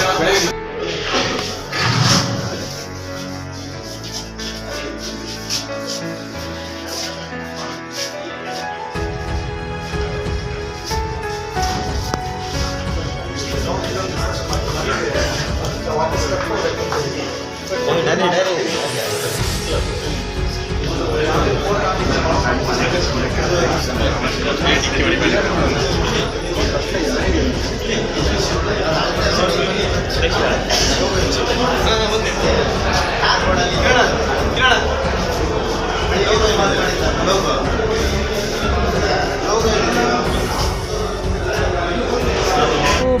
ಇವತ್ತು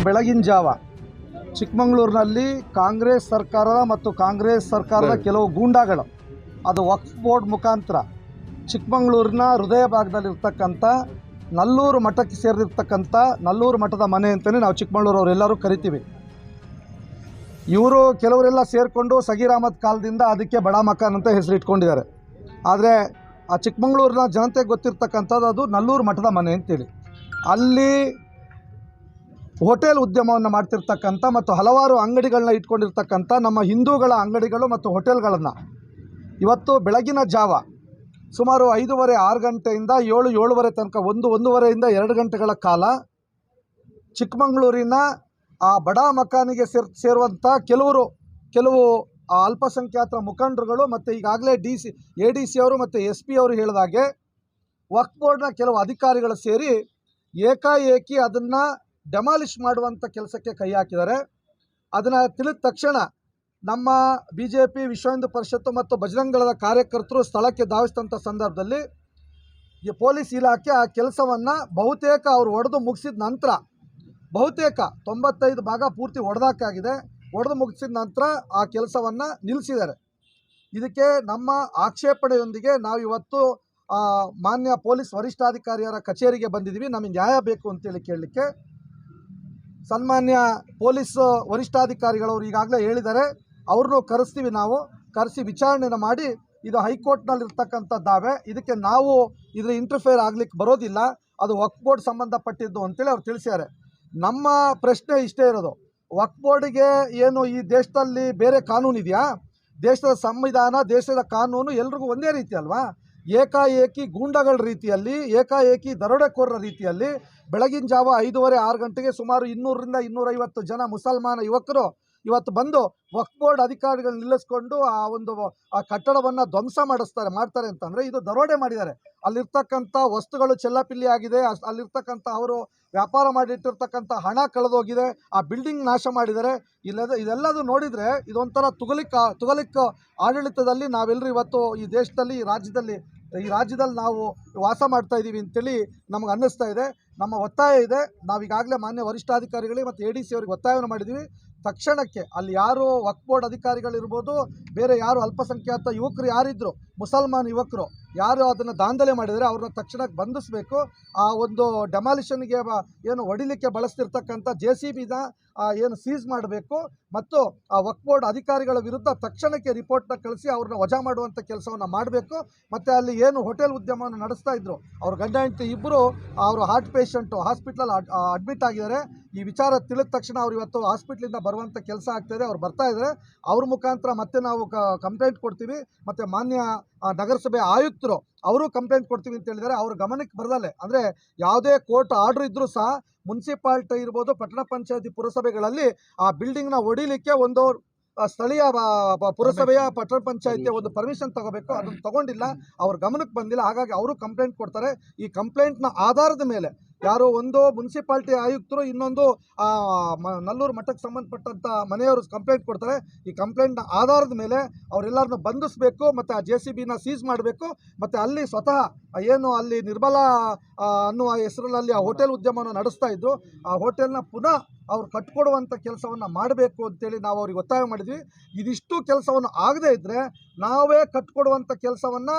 ಬೆಳಗಿನ ಜಾವ. ಚಿಕ್ಕಮಗಳೂರಿನಲ್ಲಿ ಕಾಂಗ್ರೆಸ್ ಸರ್ಕಾರ ಮತ್ತು ಕಾಂಗ್ರೆಸ್ ಸರ್ಕಾರದ ಕೆಲವು ಗೂಂಡಾಗಳು. ಅದು ವಕ್ಫ್ ಬೋರ್ಡ್ ಮುಖಾಂತರ. ಚಿಕ್ಕಮಗಳೂರಿನ ಹೃದಯ ಭಾಗದಲ್ಲಿರ್ತಕ್ಕಂಥ ನಲ್ಲೂರು ಮಠಕ್ಕೆ ಸೇರಿರ್ತಕ್ಕಂಥ ನಲ್ಲೂರು ಮಠದ ಮನೆ ಅಂತಲೇ ನಾವು ಚಿಕ್ಕಮಗಳೂರು ಅವರೆಲ್ಲರೂ ಕರಿತೀವಿ. ಇವರು ಕೆಲವರೆಲ್ಲ ಸೇರಿಕೊಂಡು ಸಗೀರ್ ಅಹಮದ್ ಕಾಲದಿಂದ ಅದಕ್ಕೆ ಬಡ ಮಕಾನ್ ಅಂತ ಹೆಸರಿಟ್ಕೊಂಡಿದ್ದಾರೆ. ಆದರೆ ಆ ಚಿಕ್ಕಮಗಳೂರಿನ ಜನತೆಗೆ ಗೊತ್ತಿರ್ತಕ್ಕಂಥದ್ದು ಅದು ನಲ್ಲೂರು ಮಠದ ಮನೆ ಅಂತೇಳಿ. ಅಲ್ಲಿ ಹೋಟೆಲ್ ಉದ್ಯಮವನ್ನು ಮಾಡ್ತಿರ್ತಕ್ಕಂಥ ಮತ್ತು ಹಲವಾರು ಅಂಗಡಿಗಳನ್ನ ಇಟ್ಕೊಂಡಿರ್ತಕ್ಕಂಥ ನಮ್ಮ ಹಿಂದೂಗಳ ಅಂಗಡಿಗಳು ಮತ್ತು ಹೋಟೆಲ್ಗಳನ್ನು ಇವತ್ತು ಬೆಳಗಿನ ಜಾವ ಸುಮಾರು ಐದೂವರೆ ಆರು ಗಂಟೆಯಿಂದ ಏಳು ಏಳುವರೆ ತನಕ ಒಂದು ಒಂದೂವರೆಯಿಂದ ಎರಡು ಗಂಟೆಗಳ ಕಾಲ ಚಿಕ್ಕಮಗಳೂರಿನ ಆ ಬಡ ಮಕಾನಿಗೆ ಸೇರ್ ಸೇರುವಂಥ ಕೆಲವರು, ಕೆಲವು ಆ ಅಲ್ಪಸಂಖ್ಯಾತರ ಮುಖಂಡರುಗಳು ಮತ್ತು ಈಗಾಗಲೇ D C, A D C ಅವರು ಮತ್ತು ಎಸ್ ಪಿ ಅವರು ಹೇಳಿದಾಗೆ ವಕ್ಫ್ ಬೋರ್ಡ್ನ ಕೆಲವು ಅಧಿಕಾರಿಗಳು ಸೇರಿ ಏಕಾಏಕಿ ಅದನ್ನು ಡೆಮಾಲಿಷ್ ಮಾಡುವಂಥ ಕೆಲಸಕ್ಕೆ ಕೈ ಹಾಕಿದ್ದಾರೆ. ಅದನ್ನು ತಿಳಿದ ತಕ್ಷಣ ನಮ್ಮ ಬಿ ಜೆ ಪಿ, ವಿಶ್ವ ಹಿಂದೂ ಪರಿಷತ್ತು ಮತ್ತು ಬಜರಂಗ ದಳದ ಕಾರ್ಯಕರ್ತರು ಸ್ಥಳಕ್ಕೆ ಧಾವಿಸಿದಂಥ ಸಂದರ್ಭದಲ್ಲಿ ಈ ಪೊಲೀಸ್ ಇಲಾಖೆ ಆ ಕೆಲಸವನ್ನು ಬಹುತೇಕ ಅವರು ಹೊಡೆದು ಮುಗಿಸಿದ ನಂತರ ಬಹುತೇಕ ತೊಂಬತ್ತೈದು ಭಾಗ ಪೂರ್ತಿ ಹೊಡೆದಾಕಾಗಿದೆ ಹೊಡೆದು ಮುಗಿಸಿದ ನಂತರ ಆ ಕೆಲಸವನ್ನು ನಿಲ್ಲಿಸಿದ್ದಾರೆ. ಇದಕ್ಕೆ ನಮ್ಮ ಆಕ್ಷೇಪಣೆಯೊಂದಿಗೆ ನಾವು ಇವತ್ತು ಮಾನ್ಯ ಪೊಲೀಸ್ ವರಿಷ್ಠಾಧಿಕಾರಿಯರ ಕಚೇರಿಗೆ ಬಂದಿದ್ದೀವಿ. ನಮಗೆ ನ್ಯಾಯ ಬೇಕು ಅಂತೇಳಿ ಕೇಳಲಿಕ್ಕೆ ಸನ್ಮಾನ್ಯ ಪೊಲೀಸ್ ವರಿಷ್ಠಾಧಿಕಾರಿಗಳವರು ಈಗಾಗಲೇ ಹೇಳಿದ್ದಾರೆ. ಅವ್ರನ್ನೂ ಕರೆಸ್ತೀವಿ ನಾವು. ಕರೆಸಿ ವಿಚಾರಣೆನ ಮಾಡಿ ಇದು ಹೈಕೋರ್ಟ್ನಲ್ಲಿರ್ತಕ್ಕಂಥ ದಾವೆ. ಇದಕ್ಕೆ ನಾವು ಇದ್ರ ಇಂಟರ್ಫೇರ್ ಆಗ್ಲಿಕ್ಕೆ ಬರೋದಿಲ್ಲ. ಅದು ವಕ್ಫ್ ಬೋರ್ಡ್ ಸಂಬಂಧಪಟ್ಟಿದ್ದು ಅಂತೇಳಿ ಅವ್ರು ತಿಳಿಸ್ಯಾರೆ. ನಮ್ಮ ಪ್ರಶ್ನೆ ಇಷ್ಟೇ ಇರೋದು. ವಕ್ಫ್ ಬೋರ್ಡಿಗೆ ಏನು ಈ ದೇಶದಲ್ಲಿ ಬೇರೆ ಕಾನೂನು ಇದೆಯಾ ದೇಶದ ಸಂವಿಧಾನ, ದೇಶದ ಕಾನೂನು ಎಲ್ರಿಗೂ ಒಂದೇ ರೀತಿ ಅಲ್ವಾ? ಏಕಾಏಕಿ ಗೂಂಡಗಳ ರೀತಿಯಲ್ಲಿ, ಏಕಾಏಕಿ ದರೋಡೆಕೋರರ ರೀತಿಯಲ್ಲಿ ಬೆಳಗಿನ ಜಾವ ಐದೂವರೆ ಆರು ಗಂಟೆಗೆ ಸುಮಾರು ಇನ್ನೂರರಿಂದ ಇನ್ನೂರೈವತ್ತು ಜನ ಮುಸಲ್ಮಾನ ಯುವಕರು ಇವತ್ತು ಬಂದು ವಕ್ಫ್ ಬೋರ್ಡ್ ಅಧಿಕಾರಿಗಳು ನಿಲ್ಲಿಸ್ಕೊಂಡು ಆ ಒಂದು ಆ ಕಟ್ಟಡವನ್ನು ಧ್ವಂಸ ಮಾಡಿಸ್ತಾರೆ, ಮಾಡ್ತಾರೆ ಅಂತಂದರೆ ಇದು ದರೋಡೆ ಮಾಡಿದ್ದಾರೆ. ಅಲ್ಲಿರ್ತಕ್ಕಂಥ ವಸ್ತುಗಳು ಚೆಲ್ಲಾಪಿಲ್ಲಿ ಆಗಿದೆ ಅಲ್ಲಿರ್ತಕ್ಕಂಥ ಅವರು ವ್ಯಾಪಾರ ಮಾಡಿಟ್ಟಿರ್ತಕ್ಕಂಥ ಹಣ ಕಳೆದೋಗಿದೆ, ಆ ಬಿಲ್ಡಿಂಗ್ ನಾಶ ಮಾಡಿದ್ದಾರೆ. ಇಲ್ಲದ ಇದೆಲ್ಲದೂ ನೋಡಿದರೆ ಇದೊಂಥರ ತುಗಲಿಕ್ ತುಗಲಿಕ್ ಆಡಳಿತದಲ್ಲಿ ನಾವೆಲ್ಲರೂ ಇವತ್ತು ಈ ದೇಶದಲ್ಲಿ, ಈ ರಾಜ್ಯದಲ್ಲಿ ಈ ರಾಜ್ಯದಲ್ಲಿ ನಾವು ವಾಸ ಮಾಡ್ತಾ ಇದ್ದೀವಿ ಅಂತೇಳಿ ನಮಗೆ ಅನ್ನಿಸ್ತಾ ಇದೆ. ನಮ್ಮ ಒತ್ತಾಯ ಇದೆ. ನಾವೀಗಾಗಲೇ ಮಾನ್ಯ ವರಿಷ್ಠಾಧಿಕಾರಿಗಳಿಗೆ ಮತ್ತು ಎ ಡಿ ಸಿ ಅವರಿಗೆ ಒತ್ತಾಯವನ್ನು ಮಾಡಿದ್ದೀವಿ. ತಕ್ಷಣಕ್ಕೆ ಅಲ್ಲಿ ಯಾರು ವಕ್ಫ್ ಬೋರ್ಡ್ ಅಧಿಕಾರಿಗಳಿರ್ಬೋದು ಬೇರೆ ಯಾರು ಅಲ್ಪಸಂಖ್ಯಾತ ಯುವಕರು ಯಾರಿದ್ರು ಮುಸಲ್ಮಾನ್ ಯುವಕರು ಯಾರು ಅದನ್ನು ದಾಂಧಲೆ ಮಾಡಿದರೆ ಅವ್ರನ್ನ ತಕ್ಷಣಕ್ಕೆ ಬಂಧಿಸಬೇಕು. ಆ ಒಂದು ಡೆಮಾಲಿಷನ್ಗೆ ಏನು ಹೊಡಿಲಿಕ್ಕೆ ಬಳಸ್ತಿರ್ತಕ್ಕಂಥ ಜೆ ಸಿ ಬಿನ ಏನು ಸೀಸ್ ಮಾಡಬೇಕು ಮತ್ತು ಆ ವಕ್ ಬೋರ್ಡ್ ಅಧಿಕಾರಿಗಳ ವಿರುದ್ಧ ತಕ್ಷಣಕ್ಕೆ ರಿಪೋರ್ಟ್ನ ಕಳಿಸಿ ಅವ್ರನ್ನ ವಜಾ ಮಾಡುವಂಥ ಕೆಲಸವನ್ನು ಮಾಡಬೇಕು. ಮತ್ತು ಅಲ್ಲಿ ಏನು ಹೋಟೆಲ್ ಉದ್ಯಮವನ್ನು ನಡೆಸ್ತಾ ಇದ್ರು, ಅವ್ರ ಗಂಡ ಹೆಂಡತಿ ಇಬ್ಬರು, ಅವರು ಹಾರ್ಟ್ ಪೇಷಂಟು ಹಾಸ್ಪಿಟ್ಲಲ್ಲಿ ಅಡ್ಮಿಟ್ ಆಗಿದ್ದಾರೆ. ಈ ವಿಚಾರ ತಿಳಿದ ತಕ್ಷಣ ಅವ್ರು ಇವತ್ತು ಹಾಸ್ಪಿಟ್ಲಿಂದ ಬರುವಂಥ ಕೆಲಸ ಆಗ್ತಾಯಿದೆ ಅವ್ರು ಬರ್ತಾ ಇದ್ದಾರೆ. ಅವ್ರ ಮುಖಾಂತರ ಮತ್ತೆ ನಾವು ಕಂಪ್ಲೇಂಟ್ ಕೊಡ್ತೀವಿ. ಮತ್ತು ಮಾನ್ಯ ನಗರಸಭೆ ಆಯುಕ್ತರು ಅವರು ಕಂಪ್ಲೇಂಟ್ ಕೊಡ್ತೀವಿ ಅಂತ ಹೇಳಿದರೆ ಅವ್ರ ಗಮನಕ್ಕೆ ಬರದಲ್ಲೇ ಅಂದರೆ ಯಾವುದೇ ಕೋರ್ಟ್ ಆರ್ಡ್ರ್ ಇದ್ದರೂ ಸಹ ಮುನ್ಸಿಪಾಲ್ಟಿ ಇರ್ಬೋದು ಪಟ್ಟಣ ಪಂಚಾಯತಿ ಪುರಸಭೆಗಳಲ್ಲಿ ಆ ಬಿಲ್ಡಿಂಗ್ನ ಹೊಡಿಲಿಕ್ಕೆ ಒಂದು ಆ, ಸ್ಥಳೀಯ ಪುರಸಭೆಯ ಪಟ್ಟಣ ಪಂಚಾಯತಿಯ ಒಂದು ಪರ್ಮಿಷನ್ ತಗೋಬೇಕು. ಅದನ್ನು ತಗೊಂಡಿಲ್ಲ ಅವ್ರ ಗಮನಕ್ಕೆ ಬಂದಿಲ್ಲ. ಹಾಗಾಗಿ ಅವರು ಕಂಪ್ಲೇಂಟ್ ಕೊಡ್ತಾರೆ. ಈ ಕಂಪ್ಲೇಂಟ್ನ ಆಧಾರದ ಮೇಲೆ ಯಾರೋ ಒಂದು ಮುನ್ಸಿಪಾಲ್ಟಿ ಆಯುಕ್ತರು ಇನ್ನೊಂದು ನಲ್ಲೂರು ಮಠಕ್ಕೆ ಸಂಬಂಧಪಟ್ಟಂಥ ಮನೆಯವರು ಕಂಪ್ಲೇಂಟ್ ಕೊಡ್ತಾರೆ. ಈ ಕಂಪ್ಲೇಂಟ್ನ ಆಧಾರದ ಮೇಲೆ ಅವರೆಲ್ಲರನ್ನು ಬಂಧಿಸಬೇಕು, ಮತ್ತು ಆ ಜೆ ಸಿ ಬಿನ ಸೀಸ್ ಮಾಡಬೇಕು, ಮತ್ತು ಅಲ್ಲಿ ಸ್ವತಃ ಏನು ಅಲ್ಲಿ ನಿರ್ಮಲಾ ಅನ್ನುವ ಹೆಸರಲ್ಲಿ ಆ ಹೋಟೆಲ್ ಉದ್ಯಮವನ್ನು ನಡೆಸ್ತಾ ಇದ್ರು. ಆ ಹೋಟೆಲ್ನ ಪುನಃ ಅವ್ರು ಕಟ್ಕೊಡುವಂಥ ಕೆಲಸವನ್ನು ಮಾಡಬೇಕು ಅಂತೇಳಿ ನಾವು ಅವ್ರಿಗೆ ಒತ್ತಾಯ ಮಾಡಿದ್ವಿ. ಇದಿಷ್ಟು ಕೆಲಸವನ್ನು ಆಗದೇ ಇದ್ದರೆ ನಾವೇ ಕಟ್ಕೊಡುವಂಥ ಕೆಲಸವನ್ನು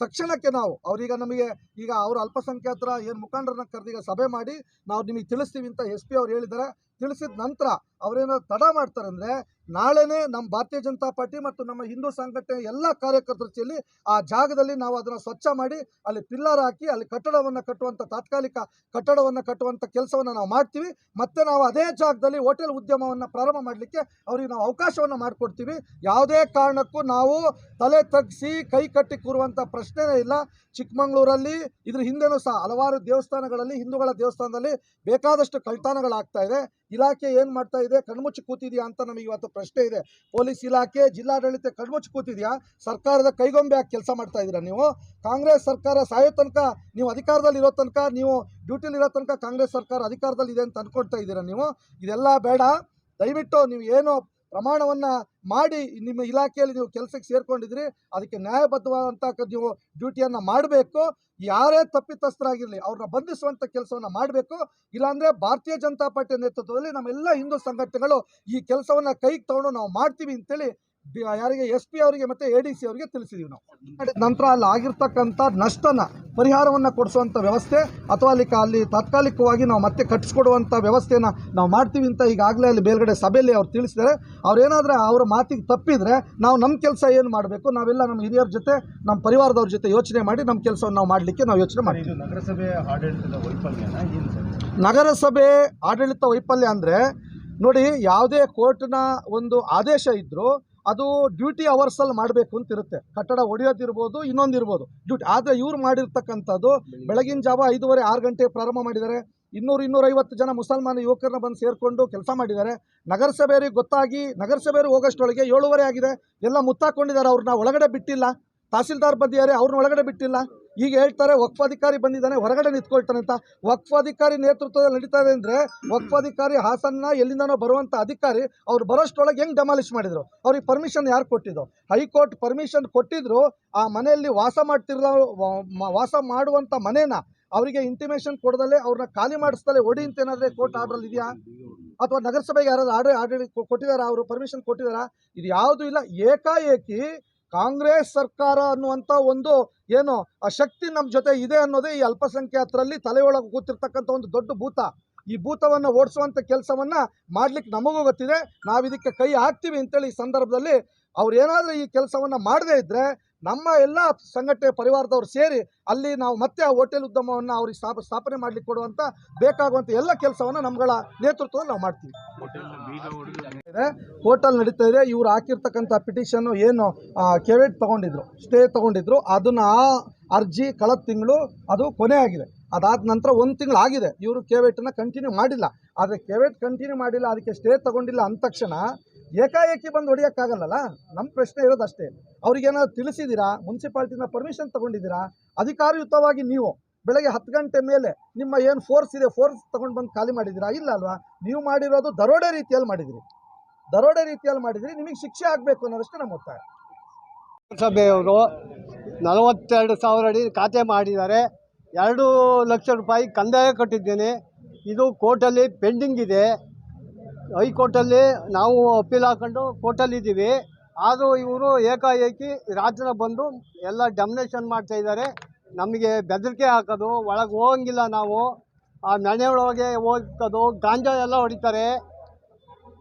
ತಕ್ಷಣಕ್ಕೆ ನಾವು, ಅವ್ರೀಗ ನಮಗೆ ಈಗ ಅವರು ಅಲ್ಪಸಂಖ್ಯಾತರ ಏನು ಮುಖಂಡರನ್ನ ಕರೆದೀಗ ಸಭೆ ಮಾಡಿ ನಾವು ನಿಮಗೆ ತಿಳಿಸ್ತೀವಿ ಅಂತ ಎಸ್ ಪಿ ಅವ್ರು ಹೇಳಿದ್ದಾರೆ ತಿಳಿಸಿದ ನಂತರ ಅವರೇನಾದ್ರು ತಡ ಮಾಡ್ತಾರೆ ಅಂದರೆ ನಾಳೆನೇ ನಮ್ಮ ಭಾರತೀಯ ಜನತಾ ಪಾರ್ಟಿ ಮತ್ತು ನಮ್ಮ ಹಿಂದೂ ಸಂಘಟನೆ ಎಲ್ಲ ಕಾರ್ಯಕರ್ತರ ಚೆಲ್ಲಿ ಆ ಜಾಗದಲ್ಲಿ ನಾವು ಅದನ್ನು ಸ್ವಚ್ಛ ಮಾಡಿ ಅಲ್ಲಿ ಪಿಲ್ಲರ್ ಹಾಕಿ ಅಲ್ಲಿ ಕಟ್ಟಡವನ್ನು ಕಟ್ಟುವಂಥ ತಾತ್ಕಾಲಿಕ ಕಟ್ಟಡವನ್ನು ಕಟ್ಟುವಂಥ ಕೆಲಸವನ್ನು ನಾವು ಮಾಡ್ತೀವಿ. ಮತ್ತೆ ನಾವು ಅದೇ ಜಾಗದಲ್ಲಿ ಹೋಟೆಲ್ ಉದ್ಯಮವನ್ನು ಪ್ರಾರಂಭ ಮಾಡಲಿಕ್ಕೆ ಅವರಿಗೆ ನಾವು ಅವಕಾಶವನ್ನು ಮಾಡಿಕೊಡ್ತೀವಿ. ಯಾವುದೇ ಕಾರಣಕ್ಕೂ ನಾವು ತಲೆ ತಗ್ಗಿಸಿ ಕೈ ಕಟ್ಟಿ ಕೂರುವಂಥ ಪ್ರಶ್ನೆನೇ ಇಲ್ಲ. ಚಿಕ್ಕಮಂಗ್ಳೂರಲ್ಲಿ ಇದ್ರ ಹಿಂದೆನೂ ಸಹ ಹಲವಾರು ದೇವಸ್ಥಾನಗಳಲ್ಲಿ ಹಿಂದೂಗಳ ದೇವಸ್ಥಾನದಲ್ಲಿ ಬೇಕಾದಷ್ಟು ಕಳ್ತಾನಗಳಾಗ್ತಾ ಇದೆ. ಇಲಾಖೆ ಏನು ಮಾಡ್ತಾ ಇದೆ? ಕಣ್ಮುಚ್ಚಿ ಕೂತಿದೆಯಾ ಅಂತ ನಮಗೆ ಇವತ್ತು ಪ್ರಶ್ನೆ ಇದೆ. ಪೊಲೀಸ್ ಇಲಾಖೆ, ಜಿಲ್ಲಾಡಳಿತ ಕಣ್ಮುಚ್ಚಿ ಕೂತಿದೆಯಾ? ಸರ್ಕಾರದ ಕೈಗೊಂಬೆ ಹಾಕಿ ಕೆಲಸ ಮಾಡ್ತಾ ಇದ್ದೀರಾ ನೀವು? ಕಾಂಗ್ರೆಸ್ ಸರ್ಕಾರ ಸಾಯೋ ತನಕ ನೀವು ಅಧಿಕಾರದಲ್ಲಿ ಇರೋ ತನಕ ನೀವು ಡ್ಯೂಟಿಲಿ ಇರೋ ತನಕ ಕಾಂಗ್ರೆಸ್ ಸರ್ಕಾರ ಅಧಿಕಾರದಲ್ಲಿ ಇದೆ ಅಂತ ಅನ್ಕೊಳ್ತಾ ಇದ್ದೀರಾ ನೀವು? ಇದೆಲ್ಲ ಬೇಡ. ದಯವಿಟ್ಟು ನೀವು ಏನು ಪ್ರಮಾಣವನ್ನು ಮಾಡಿ ನಿಮ್ಮ ಇಲಾಖೆಯಲ್ಲಿ ನೀವು ಕೆಲಸಕ್ಕೆ ಸೇರ್ಕೊಂಡಿದ್ರಿ ಅದಕ್ಕೆ ನ್ಯಾಯಬದ್ಧವಾದಂಥ ನೀವು ಡ್ಯೂಟಿಯನ್ನು ಮಾಡಬೇಕು. ಯಾರೇ ತಪ್ಪಿತಸ್ಥರಾಗಿರಲಿ, ಅವ್ರನ್ನ ಬಂಧಿಸುವಂಥ ಕೆಲಸವನ್ನು ಮಾಡಬೇಕು. ಇಲ್ಲಾಂದರೆ ಭಾರತೀಯ ಜನತಾ ಪಾರ್ಟಿ ನೇತೃತ್ವದಲ್ಲಿ ನಮ್ಮೆಲ್ಲ ಹಿಂದೂ ಸಂಘಟನೆಗಳು ಈ ಕೆಲಸವನ್ನು ಕೈಗೆ ತಗೊಂಡು ನಾವು ಮಾಡ್ತೀವಿ ಅಂತೇಳಿ ಯಾರಿಗೆ ಎಸ್ ಪಿ ಅವರಿಗೆ ಮತ್ತು ಎ ಡಿ ಸಿ ಅವರಿಗೆ ತಿಳಿಸಿದೀವಿ ನಾವು. ನಂತರ ಅಲ್ಲಿ ಆಗಿರ್ತಕ್ಕಂಥ ನಷ್ಟನ ಪರಿಹಾರವನ್ನು ಕೊಡಿಸುವಂಥ ವ್ಯವಸ್ಥೆ ಅಥವಾ ಅಲ್ಲಿ ಅಲ್ಲಿ ತಾತ್ಕಾಲಿಕವಾಗಿ ನಾವು ಮತ್ತೆ ಕಟ್ಟಿಸ್ಕೊಡುವಂಥ ವ್ಯವಸ್ಥೆನ ನಾವು ಮಾಡ್ತೀವಿ ಅಂತ ಈಗಾಗಲೇ ಅಲ್ಲಿ ಮೇಲ್ಗಡೆ ಸಭೆಯಲ್ಲಿ ಅವ್ರು ತಿಳಿಸಿದ್ದಾರೆ. ಅವ್ರೇನಾದರೆ ಅವರ ಮಾತಿಗೆ ತಪ್ಪಿದರೆ ನಾವು ನಮ್ಮ ಕೆಲಸ ಏನು ಮಾಡಬೇಕು? ನಾವೆಲ್ಲ ನಮ್ಮ ಹಿರಿಯರ ಜೊತೆ ನಮ್ಮ ಪರಿವಾರದವ್ರ ಜೊತೆ ಯೋಚನೆ ಮಾಡಿ ನಮ್ಮ ಕೆಲಸವನ್ನು ನಾವು ಮಾಡಲಿಕ್ಕೆ ನಾವು ಯೋಚನೆ ಮಾಡ್ತೀವಿ. ನಗರಸಭೆ ಆಡಳಿತದ ಸರ್? ನಗರಸಭೆ ಆಡಳಿತ ವೈಫಲ್ಯ ಅಂದರೆ ನೋಡಿ ಯಾವುದೇ ಕೋರ್ಟ್ನ ಒಂದು ಆದೇಶ ಇದ್ದರೂ ಅದು ಡ್ಯೂಟಿ ಅವರ್ಸಲ್ಲಿ ಮಾಡಬೇಕು ಅಂತ ಇರುತ್ತೆ. ಕಟ್ಟಡ ಒಡೆಯೋದಿರ್ಬೋದು ಇನ್ನೊಂದಿರ್ಬೋದು ಡ್ಯೂಟಿ ಆದರೆ ಇವ್ರು ಮಾಡಿರ್ತಕ್ಕಂಥದ್ದು ಬೆಳಗಿನ ಜಾವ ಐದೂವರೆ ಆರು ಗಂಟೆಗೆ ಪ್ರಾರಂಭ ಮಾಡಿದ್ದಾರೆ. ಇನ್ನೂರು ಇನ್ನೂರೈವತ್ತು ಜನ ಮುಸಲ್ಮಾನ ಯುವಕರನ್ನ ಬಂದು ಸೇರಿಕೊಂಡು ಕೆಲಸ ಮಾಡಿದ್ದಾರೆ. ನಗರಸಭೆಯವರಿಗೆ ಗೊತ್ತಾಗಿ ನಗರಸಭೆಯವರು ಹೋಗೋಷ್ಟೊಳಗೆ ಏಳುವರೆ ಆಗಿದೆ. ಎಲ್ಲ ಮುತ್ತಾಕೊಂಡಿದ್ದಾರೆ ಅವ್ರನ್ನ ಒಳಗಡೆ ಬಿಟ್ಟಿಲ್ಲ. ತಹಸೀಲ್ದಾರ್ ಬಂದಿದ್ದಾರೆ ಅವ್ರನ್ನ ಒಳಗಡೆ ಬಿಟ್ಟಿಲ್ಲ. ಈಗ ಹೇಳ್ತಾರೆ ವಕ್ಫ್ ಬಂದಿದ್ದಾನೆ, ಹೊರಗಡೆ ನಿಂತ್ಕೊಳ್ತಾನೆ ಅಂತ. ವಕ್ಫ್ ನೇತೃತ್ವದಲ್ಲಿ ನಡೀತಾ ಇದೆ ಅಂದರೆ ವಕ್ಫ್ ಹಾಸನ್ನ ಎಲ್ಲಿಂದನೋ ಬರುವಂಥ ಅಧಿಕಾರಿ ಅವ್ರು ಬರೋಷ್ಟೊಳಗೆ ಹೆಂಗೆ ಡೆಮಾಲಿಷ್ ಮಾಡಿದ್ರು? ಅವ್ರಿಗೆ ಪರ್ಮಿಷನ್ ಯಾರು ಕೊಟ್ಟಿದ್ದು? ಹೈಕೋರ್ಟ್ ಪರ್ಮಿಷನ್ ಕೊಟ್ಟಿದ್ರು, ಆ ಮನೆಯಲ್ಲಿ ವಾಸ ಮಾಡ್ತಿರೋ ವಾಸ ಮಾಡುವಂಥ ಮನೇನ ಅವರಿಗೆ ಇಂಟಿಮೇಷನ್ ಕೊಡದಲ್ಲೇ ಅವ್ರನ್ನ ಖಾಲಿ ಮಾಡಿಸ್ದಲೇ ಒಡಿ ಅಂತ ಏನಾದ್ರೆ ಕೋರ್ಟ್ ಆರ್ಡರ್ ಇದೆಯಾ? ಅಥವಾ ನಗರಸಭೆಗೆ ಯಾರಾದ್ರು ಆರ್ಡರ್ ಆರ್ಡರ್ ಕೊಟ್ಟಿದ್ದಾರಾ? ಅವರು ಪರ್ಮಿಷನ್ ಕೊಟ್ಟಿದ್ದಾರಾ? ಇದು ಯಾವುದು ಇಲ್ಲ, ಏಕಾಏಕಿ ಕಾಂಗ್ರೆಸ್ ಸರ್ಕಾರ ಅನ್ನುವಂಥ ಒಂದು ಏನು ಆ ಶಕ್ತಿ ನಮ್ಮ ಜೊತೆ ಇದೆ ಅನ್ನೋದೇ ಈ ಅಲ್ಪಸಂಖ್ಯಾತರಲ್ಲಿ ತಲೆಯೊಳಗೆ ಕೂತಿರ್ತಕ್ಕಂಥ ಒಂದು ದೊಡ್ಡ ಭೂತ. ಈ ಭೂತವನ್ನು ಓಡಿಸುವಂಥ ಕೆಲಸವನ್ನ ಮಾಡ್ಲಿಕ್ಕೆ ನಮಗೂ ಗೊತ್ತಿದೆ. ನಾವು ಇದಕ್ಕೆ ಕೈ ಹಾಕ್ತೀವಿ ಅಂತೇಳಿ ಈ ಸಂದರ್ಭದಲ್ಲಿ ಅವ್ರು ಏನಾದರೂ ಈ ಕೆಲಸವನ್ನು ಮಾಡದೇ ಇದ್ದರೆ ನಮ್ಮ ಎಲ್ಲ ಸಂಘಟನೆ ಪರಿವಾರದವರು ಸೇರಿ ಅಲ್ಲಿ ನಾವು ಮತ್ತೆ ಆ ಹೋಟೆಲ್ ಉದ್ಯಮವನ್ನು ಅವ್ರಿಗೆ ಸ್ಥಾಪ, ಸ್ಥಾಪನೆ ಮಾಡ್ಲಿಕ್ಕೆ ಕೊಡುವಂಥ ಬೇಕಾಗುವಂಥ ಎಲ್ಲ ಕೆಲಸವನ್ನು ನಮ್ಮಗಳ ನೇತೃತ್ವದಲ್ಲಿ ನಾವು ಮಾಡ್ತೀವಿ. ಹೋಟೆಲ್ ನಡೀತಾ ಇದೆ. ಇವ್ರು ಹಾಕಿರ್ತಕ್ಕಂಥ ಪಿಟಿಷನ್ನು ಏನು ಕೆವೆಟ್ ತಗೊಂಡಿದ್ರು, ಸ್ಟೇ ತಗೊಂಡಿದ್ರು. ಅದನ್ನ ಆ ಅರ್ಜಿ ಕಳೆದ ತಿಂಗಳು ಅದು ಕೊನೆ ಆಗಿದೆ. ಅದಾದ ನಂತರ ಒಂದು ತಿಂಗಳು ಆಗಿದೆ. ಇವರು ಕೆವೆಟನ್ನು ಕಂಟಿನ್ಯೂ ಮಾಡಿಲ್ಲ. ಆದರೆ ಕೆವೆಟ್ ಕಂಟಿನ್ಯೂ ಮಾಡಿಲ್ಲ, ಅದಕ್ಕೆ ಸ್ಟೇ ತಗೊಂಡಿಲ್ಲ ಅಂದ ತಕ್ಷಣ ಏಕಾಏಕಿ ಬಂದು ಹೊಡಿಯೋಕ್ಕಾಗಲ್ಲಲ್ಲ? ನಮ್ಮ ಪ್ರಶ್ನೆ ಇರೋದು ಅಷ್ಟೇ ಅವ್ರಿಗೇನಾದ್ರು ತಿಳಿಸಿದ್ದೀರಾ ಮುನ್ಸಿಪಾಲ್ಟಿನ ಪರ್ಮಿಷನ್ ತೊಗೊಂಡಿದ್ದೀರಾ? ಅಧಿಕಾರಯುತವಾಗಿ ನೀವು ಬೆಳಗ್ಗೆ ಹತ್ತು ಗಂಟೆ ಮೇಲೆ ನಿಮ್ಮ ಏನು ಫೋರ್ಸ್ ಇದೆ ಫೋರ್ಸ್ ತಗೊಂಡು ಬಂದು ಖಾಲಿ ಮಾಡಿದ್ದೀರಾ? ಇಲ್ಲ ಅಲ್ವಾ? ನೀವು ಮಾಡಿರೋದು ದರೋಡೆ ರೀತಿಯಲ್ಲಿ ಮಾಡಿದಿರಿ. ದರೋಡೆ ರೀತಿಯಲ್ಲಿ ಮಾಡಿದ್ರಿ, ನಿಮಗೆ ಶಿಕ್ಷೆ ಆಗಬೇಕು ಅನ್ನೋದಷ್ಟೇ ನಮ್ಮ ಒತ್ತಾಯ. ಸಭೆಯವರು ನಲವತ್ತೆರಡು ಸಾವಿರ ಅಡಿ ಖಾತೆ ಮಾಡಿದ್ದಾರೆ. ಎರಡು ಲಕ್ಷ ರೂಪಾಯಿ ಕಂದಾಯ ಕಟ್ಟಿದ್ದೇನೆ. ಇದು ಕೋರ್ಟಲ್ಲಿ ಪೆಂಡಿಂಗ್ ಇದೆ. ಹೈಕೋರ್ಟಲ್ಲಿ ನಾವು ಅಪೀಲ್ ಹಾಕೊಂಡು ಕೋರ್ಟಲ್ಲಿದ್ದೀವಿ ಆದರೂ ಇವರು ಏಕಾಏಕಿ ರಾಜ್ಯನ ಬಂದು ಎಲ್ಲ ಡಮಿನೇಷನ್ ಮಾಡ್ತಾ ಇದ್ದಾರೆ. ನಮಗೆ ಬೆದರಿಕೆ ಹಾಕೋದು, ಒಳಗೆ ಹೋಗಂಗಿಲ್ಲ ನಾವು. ಆ ಮನೆ ಒಳಗೆ ಹೋಗೋದು, ಗಾಂಜಾ ಎಲ್ಲ ಹೊಡಿತಾರೆ.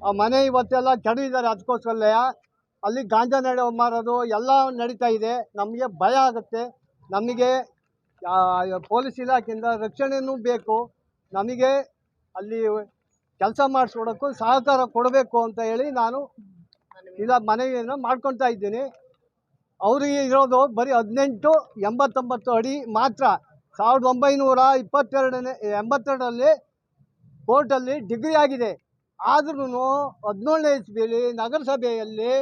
ಆ ಮನೆ ಇವತ್ತೆಲ್ಲ ಕೆಡಿದ್ದಾರೆ ಅದಕ್ಕೋಸ್ಕರಲ್ಲೇ. ಅಲ್ಲಿ ಗಾಂಜಾ ನಡೆ ಮಾರೋದು ಎಲ್ಲ ನಡೀತಾ ಇದೆ. ನಮಗೆ ಭಯ ಆಗುತ್ತೆ. ನಮಗೆ ಪೊಲೀಸ್ ಇಲಾಖೆಯಿಂದ ರಕ್ಷಣೆಯೂ ಬೇಕು. ನಮಗೆ ಅಲ್ಲಿ ಕೆಲಸ ಮಾಡಿಸ್ಕೊಡೋಕ್ಕೂ ಸಹಕಾರ ಕೊಡಬೇಕು ಅಂತ ಹೇಳಿ ನಾನು ಇಲ್ಲ ಮನೆಯನ್ನು ಮಾಡ್ಕೊತಾ ಇದ್ದೀನಿ. ಅವರಿಗೆ ಇರೋದು ಬರೀ ಹದಿನೆಂಟು ಎಂಬತ್ತೊಂಬತ್ತು ಅಡಿ ಮಾತ್ರ. ಸಾವಿರದ ಒಂಬೈನೂರ ಇಪ್ಪತ್ತೆರಡನೇ, ಎಂಬತ್ತೆರಡರಲ್ಲಿ ಕೋರ್ಟಲ್ಲಿ ಡಿಗ್ರಿ ಆಗಿದೆ. ಆದ್ರೂ ಹದಿನೇಳನೇ ಇಸ್ಬಿಲಿ ನಗರಸಭೆಯಲ್ಲಿ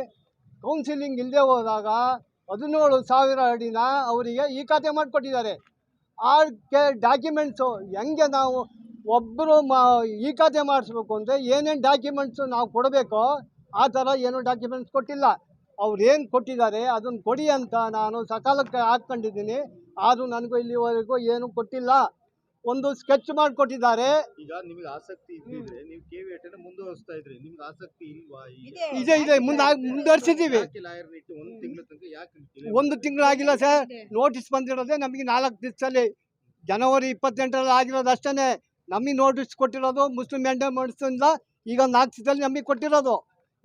ಕೌನ್ಸಿಲಿಂಗ್ ಇಲ್ಲದೆ ಹೋದಾಗ ಹದಿನೇಳು ಸಾವಿರ ಅಡಿನ ಅವರಿಗೆ ಈ ಖಾತೆ ಮಾಡಿಕೊಟ್ಟಿದ್ದಾರೆ. ಆ ಕೆ ಡಾಕ್ಯುಮೆಂಟ್ಸು ಹೆಂಗೆ ನಾವು ಒಬ್ಬರು ಮಾ ಈ ಖಾತೆ ಮಾಡಿಸ್ಬೇಕು ಅಂದರೆ ಏನೇನು ಡಾಕ್ಯುಮೆಂಟ್ಸು ನಾವು ಕೊಡಬೇಕೋ ಆ ಥರ ಏನೂ ಡಾಕ್ಯುಮೆಂಟ್ಸ್ ಕೊಟ್ಟಿಲ್ಲ. ಅವ್ರು ಏನು ಕೊಟ್ಟಿದ್ದಾರೆ ಅದನ್ನು ಕೊಡಿ ಅಂತ ನಾನು ಸಕಾಲಕ್ಕೆ ಹಾಕ್ಕೊಂಡಿದ್ದೀನಿ. ಆದರೂ ನನಗೂ ಇಲ್ಲಿವರೆಗೂ ಏನೂ ಕೊಟ್ಟಿಲ್ಲ. ಒಂದು ಸ್ಕೆಚ್ ಮಾಡಿಕೊಟ್ಟಿದ್ದಾರೆ. ಈಗ ನಿಮಗೆ ಆಸಕ್ತಿ ಇದ್ದಿದ್ರೆ ನೀವು ಕೆವಿ ಮುಂದುವರಿಸ್ತಾ ಇದ್ರಿ. ನಿಮ್ಗೆ ಆಸಕ್ತಿ ಇಲ್ವಾ ಇದೆ ಇದೆ ಮುಂದೆ ಮುಂದುವರಿಸಿದ್ದೀವಿ. ಒಂದು ತಿಂಗಳ ತನಕ ಯಾಕೆ ಇಟ್ಟಿಲ್ಲ? ಒಂದು ತಿಂಗಳಾಗಿಲ್ಲ ಸರ್. ನೋಟಿಸ್ ಬಂದಿರೋದೇ ನಮಗೆ ನಾಲ್ಕು ದಿವಸದಲ್ಲಿ. ಜನವರಿ ಇಪ್ಪತ್ತೆಂಟರಲ್ಲಿ ಆಗಿರೋದು ಅಷ್ಟೇ ನಮಗೆ ನೋಟಿಸ್ ಕೊಟ್ಟಿರೋದು ಮುಸ್ಲಿಂ ಎಂಡಮೆಂಟ್ಸಿಂದ ಈಗ ನಾಲ್ಕು ದಿವಸದಲ್ಲಿ ನಮಗೆ ಕೊಟ್ಟಿರೋದು.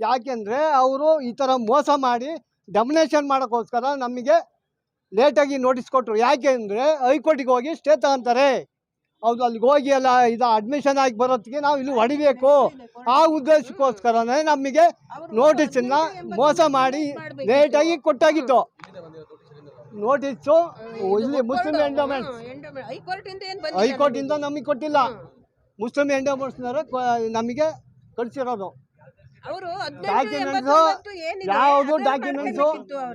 ಯಾಕೆಂದರೆ ಅವರು ಈ ಥರ ಮೋಸ ಮಾಡಿ ಡಮಿನೇಷನ್ ಮಾಡೋಕ್ಕೋಸ್ಕರ ನಮಗೆ ಲೇಟಾಗಿ ನೋಟಿಸ್ ಕೊಟ್ಟರು ಯಾಕೆ ಅಂದರೆ ಹೈಕೋರ್ಟಿಗೆ ಹೋಗಿ ಸ್ಟೇ ತಗೊಂತಾರೆ. ಹೌದು ಅಲ್ಲಿಗೆ ಹೋಗಿ ಎಲ್ಲ ಇದು ಅಡ್ಮಿಷನ್ ಆಗಿ ಬರೋತ್ತಿಗೆ ನಾವು ಇಲ್ಲಿ ಹೊಡಿಬೇಕು. ಆ ಉದ್ದೇಶಕ್ಕೋಸ್ಕರನೇ ನಮಗೆ ನೋಟಿಸನ್ನ ಮೋಸ ಮಾಡಿ ಲೇಟಾಗಿ ಕೊಟ್ಟಾಗಿತ್ತು ನೋಟಿಸು ಇಲ್ಲಿ ಮುಸ್ಲಿಂ ಎಂಡೋಮೆಂಟ್ಸ್ ಹೈಕೋರ್ಟ್ ಇಂದ ಏನ್ ಹೈಕೋರ್ಟಿಂದ ನಮಗೆ? ಕೊಟ್ಟಿಲ್ಲ. ಮುಸ್ಲಿಂ ಎಂಡೋಮೆಂಟ್ಸ್ನವರು ನಮಗೆ ಕಳಿಸಿರೋದು. ಡಾಕ್ಯುಮೆಂಟ್ಸು ಯಾವುದು ಡಾಕ್ಯುಮೆಂಟ್ಸು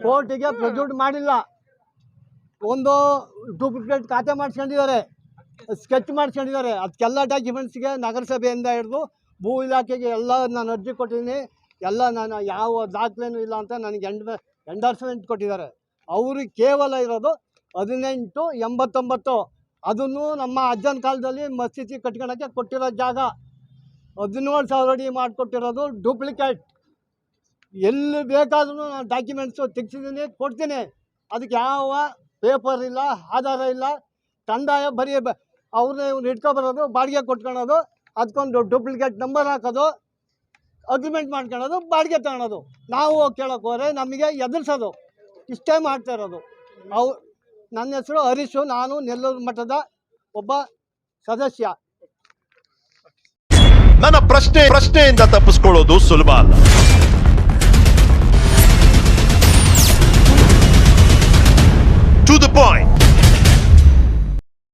ಕೋರ್ಟಿಗೆ ಪ್ರೊಡ್ಯೂಟ್ ಮಾಡಿಲ್ಲ. ಒಂದು ಡೂಪ್ಲಿಕೇಟ್ ಖಾತೆ ಮಾಡಿಸ್ಕೊಂಡಿದ್ದಾರೆ. ಸ್ಕೆಚ್ ಮಾಡಿಸ್ಕೊಂಡಿದ್ದಾರೆ. ಅದಕ್ಕೆಲ್ಲ ಡಾಕ್ಯುಮೆಂಟ್ಸ್ಗೆ ನಗರಸಭೆಯಿಂದ ಹಿಡಿದು ಭೂ ಇಲಾಖೆಗೆ ಎಲ್ಲ ನಾನು ಅರ್ಜಿ ಕೊಟ್ಟಿದ್ದೀನಿ. ಎಲ್ಲ ನಾನು ಯಾವ ದಾಖಲೆನೂ ಇಲ್ಲ ಅಂತ ನನಗೆ ಎಂಡ್ ಎಂಡರ್ಸ್ಮೆಂಟ್ ಕೊಟ್ಟಿದ್ದಾರೆ. ಅವ್ರಿಗೆ ಕೇವಲ ಇರೋದು ಹದಿನೆಂಟು ಎಂಬತ್ತೊಂಬತ್ತು. ಅದನ್ನು ನಮ್ಮ ಅಜ್ಜನ ಕಾಲದಲ್ಲಿ ಮಸೀದಿ ಕಟ್ಕೊಳಕ್ಕೆ ಕೊಟ್ಟಿರೋ ಜಾಗ. ಹದಿನೇಳು ಸಾವಿರ ಅಡಿ ಮಾಡಿಕೊಟ್ಟಿರೋದು ಡೂಪ್ಲಿಕೇಟ್ ಎಲ್ಲಿ ಬೇಕಾದ್ರೂ ನಾನು ಡಾಕ್ಯುಮೆಂಟ್ಸು ತೆಗ್ಸಿದ್ದೀನಿ, ಕೊಡ್ತೀನಿ. ಅದಕ್ಕೆ ಯಾವ ಪೇಪರ್ ಇಲ್ಲ, ಆಧಾರ ಇಲ್ಲ. ಕಂದಾಯ ಬರೀ ಅವ್ರನ್ನ ಇವ್ರು ಇಟ್ಕೊಬರೋದು ಬಾಡಿಗೆ ಕೊಟ್ಕೊಳೋದು ಅದಕ್ಕೊಂದು ಡೂಪ್ಲಿಕೇಟ್ ನಂಬರ್ ಹಾಕೋದು ಅಗ್ರಿಮೆಂಟ್ ಮಾಡ್ಕೊಳೋದು ಬಾಡಿಗೆ ತಗೊಳೋದು. ನಾವು ಕೇಳೋಕೆ ಹೋದ್ರೆ ನಮಗೆ ಎದುರಿಸೋದು. ಇಷ್ಟೇ ಮಾಡ್ತಾ ಇರೋದು. ಅವು ನನ್ನ ಹೆಸರು ಹರೀಶು, ನಾನು ನೆಲ್ಲೂರು ಮಠದ ಒಬ್ಬ ಸದಸ್ಯ. ನನ್ನ ಪ್ರಶ್ನೆ, ಪ್ರಶ್ನೆಯಿಂದ ತಪ್ಪಿಸ್ಕೊಳ್ಳೋದು ಸುಲಭ ಅಲ್ಲ. To the point